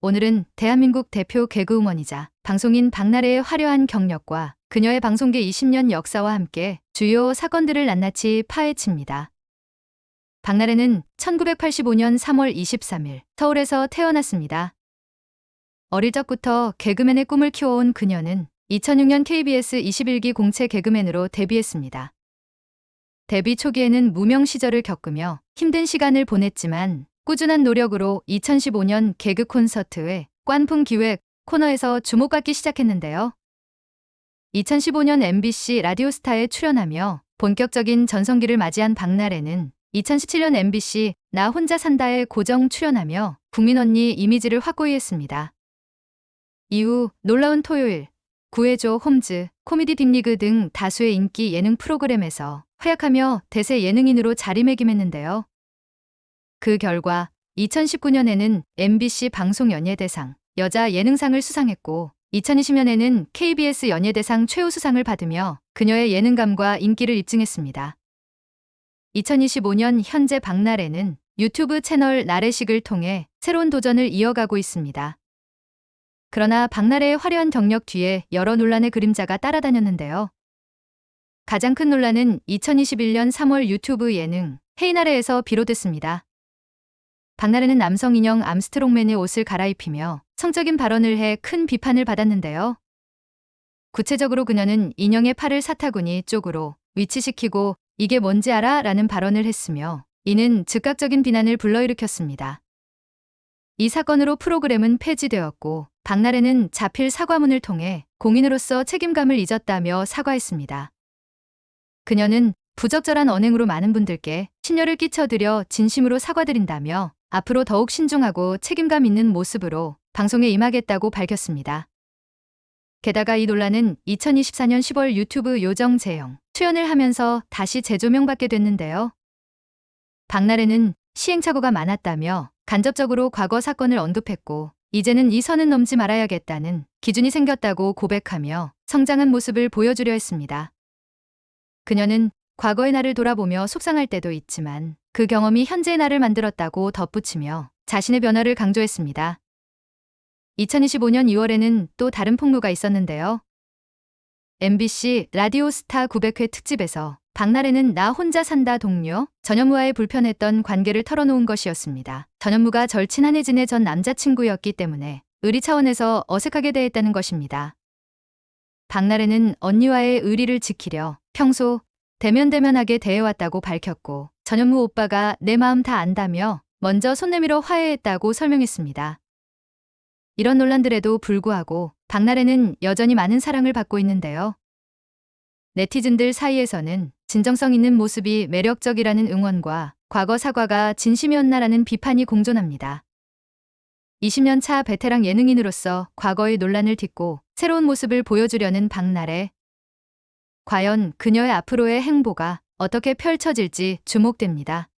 오늘은 대한민국 대표 개그우먼이자 방송인 박나래의 화려한 경력과 그녀의 방송계 20년 역사와 함께 주요 사건들을 낱낱이 파헤칩니다. 박나래는 1985년 3월 23일 서울에서 태어났습니다. 어릴 적부터 개그맨의 꿈을 키워온 그녀는 2006년 KBS 21기 공채 개그맨으로 데뷔했습니다. 데뷔 초기에는 무명 시절을 겪으며 힘든 시간을 보냈지만 꾸준한 노력으로 2015년 개그 콘서트의 꽌풍 기획 코너에서 주목받기 시작했는데요. 2015년 MBC 라디오스타에 출연하며 본격적인 전성기를 맞이한 박나래는 2017년 MBC 나 혼자 산다에 고정 출연하며 국민 언니 이미지를 확고히 했습니다. 이후 놀라운 토요일, 구해줘 홈즈, 코미디 빅리그 등 다수의 인기 예능 프로그램에서 활약하며 대세 예능인으로 자리매김했는데요. 그 결과 2019년에는 MBC 방송 연예대상 여자 예능상을 수상했고 2020년에는 KBS 연예대상 최우수상을 받으며 그녀의 예능감과 인기를 입증했습니다. 2025년 현재 박나래는 유튜브 채널 나래식을 통해 새로운 도전을 이어가고 있습니다. 그러나 박나래의 화려한 경력 뒤에 여러 논란의 그림자가 따라다녔는데요. 가장 큰 논란은 2021년 3월 유튜브 예능 헤이나래에서 비롯됐습니다. 박나래는 남성 인형 암스트롱맨의 옷을 갈아입히며 성적인 발언을 해 큰 비판을 받았는데요. 구체적으로 그녀는 인형의 팔을 사타구니 쪽으로 위치시키고 이게 뭔지 알아? 라는 발언을 했으며 이는 즉각적인 비난을 불러일으켰습니다. 이 사건으로 프로그램은 폐지되었고 박나래는 자필 사과문을 통해 공인으로서 책임감을 잊었다며 사과했습니다. 그녀는 부적절한 언행으로 많은 분들께 신여를 끼쳐드려 진심으로 사과드린다며 앞으로 더욱 신중하고 책임감 있는 모습으로 방송에 임하겠다고 밝혔습니다. 게다가 이 논란은 2024년 10월 유튜브 요정 재영 출연을 하면서 다시 재조명받게 됐는데요. 박나래는 시행착오가 많았다며 간접적으로 과거 사건을 언급했고 이제는 이 선은 넘지 말아야겠다는 기준이 생겼다고 고백하며 성장한 모습을 보여주려 했습니다. 그녀는 과거의 나를 돌아보며 속상할 때도 있지만 그 경험이 현재의 나를 만들었다고 덧붙이며 자신의 변화를 강조했습니다. 2025년 2월에는 또 다른 폭로가 있었는데요. MBC 라디오 스타 900회 특집에서 박나래는 나 혼자 산다 동료 전현무와의 불편했던 관계를 털어놓은 것이었습니다. 전현무가 절친 한혜진의 전 남자친구였기 때문에 의리 차원에서 어색하게 대했다는 것입니다. 박나래는 언니와의 의리를 지키려 평소 대면대면하게 대해왔다고 밝혔고 전현무 오빠가 내 마음 다 안다며 먼저 손 내밀어 화해했다고 설명했습니다. 이런 논란들에도 불구하고 박나래는 여전히 많은 사랑을 받고 있는데요. 네티즌들 사이에서는 진정성 있는 모습이 매력적이라는 응원과 과거 사과가 진심이었나라는 비판이 공존합니다. 20년 차 베테랑 예능인으로서 과거의 논란을 딛고 새로운 모습을 보여주려는 박나래. 과연 그녀의 앞으로의 행보가 어떻게 펼쳐질지 주목됩니다.